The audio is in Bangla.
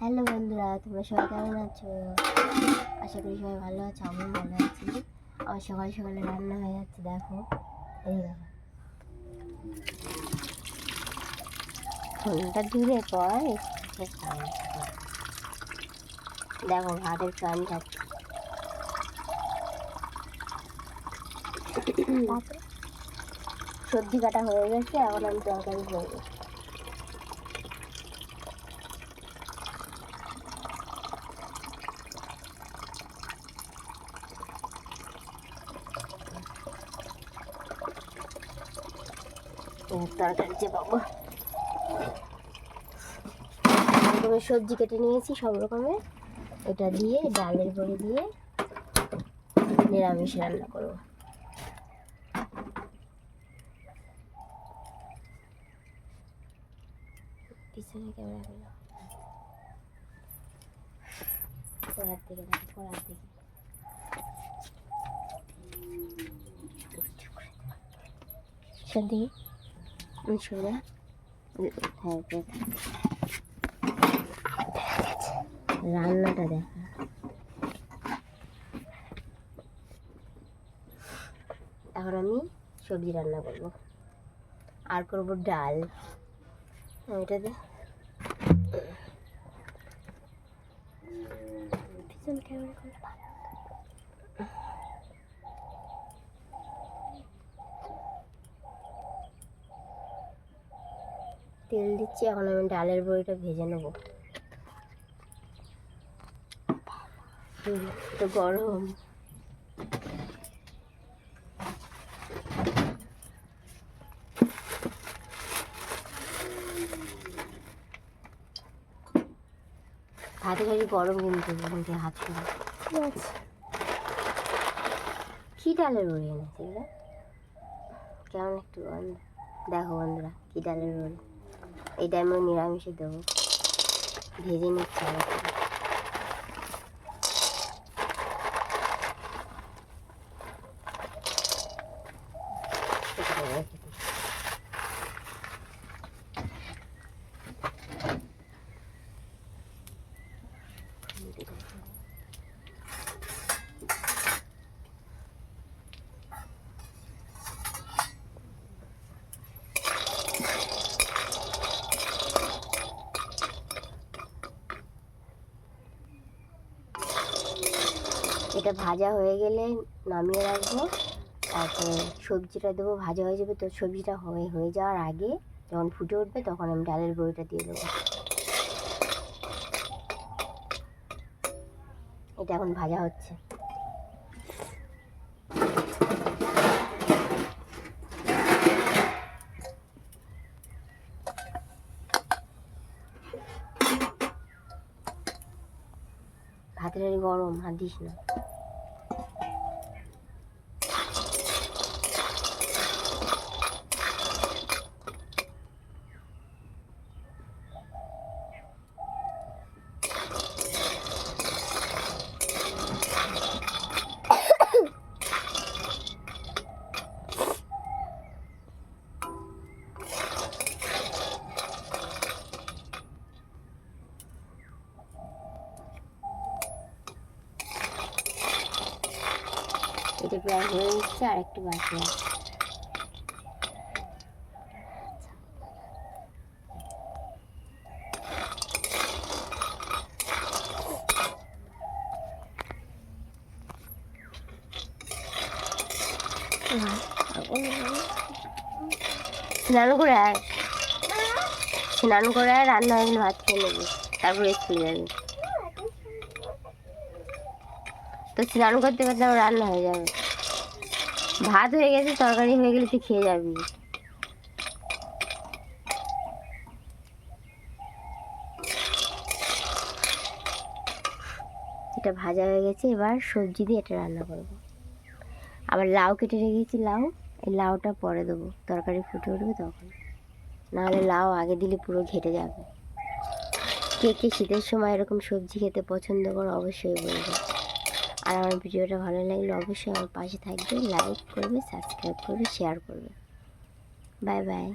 হ্যালো বন্ধুরা তোমরা সবাই কেমন আছো? আশা করি সবাই ভালো আছো আমিও ভালো আছি। আমার সকাল সকালে রান্না হয়ে যাচ্ছে দেখো। এই ফোনটা দূরে পর। দেখো ভাতের প্রাণ খাচ্ছে সবজি কাটা হয়ে গেছে এখন আমি তরকারি করব। এবার তরকারি চেপাবো রকমের সবজি কেটে নিয়েছি সব রকমের। এটা দিয়ে, ডালের বড়ি দিয়ে নিরামিষ রান্না করব। পিছনে ক্যামেরা হলো পড়ার দিকে পড়ার দিকে। সত্যি শুনে হ্যাঁ রান্নাটা দেখা এখন আমি সবজি রান্না করব। আর করব ডাল। এটাতে পিছন ক্যামেরা করলে ভালো হতো। তেল দিচ্ছি এখন আমি ডালের বড়িটা ভেজে নেব। তো গরম। হাতে খালি গরম কিন্তু কিন্তু হাত আছে কী ডালের বড়ি এনেছে কেমন একটু দেখো বন্ধুরা কী ডালের বড়ি। এইটা আমি নিরামিষে দেবো। ভেজে নিচ্ছি আর একটু। এটা রেখে দিই। এটা ভাজা হয়ে গেলে নামিয়ে রাখব। তারপরে সবজিটা দেবো, ভাজা হয়ে যাবে। তো সবজিটা হয়ে হয়ে যাওয়ার আগে যখন ফুটে উঠবে তখন আমি ডালের বড়িটা দিয়ে দেবো। এটা এখন ভাজা হচ্ছে। ভাতের গরম হাত দিস না। এটা প্রায় হয়ে এসছে, আর একটু বাকি স্নান করে আয় স্নান করে আয় রান্না হয়ে ভাত খেয়ে নেবি। তারপরে স্কুলে যাবি তো স্নান করতে করতে আমার রান্না হয়ে যাবে। ভাত হয়ে গেছে, তরকারি হয়ে গেলে তুই খেয়ে যাবি। এটা ভাজা হয়ে গেছে, এবার সবজি দিয়ে এটা রান্না করব। আবার লাউ কেটে রেখেছি, লাউ। এই লাউটা পরে দেবো, তরকারি ফুটে উঠবে তখন। নাহলে লাউ আগে দিলে পুরো ঘেটে যাবে। কে কে শীতের সময় এরকম সবজি খেতে পছন্দ করো অবশ্যই বলবে। আর আমার ভিডিওটা ভালো লাগলে অবশ্যই আমার পাশে থাকবে লাইক করবে সাবস্ক্রাইব করবে শেয়ার করবে। Bye bye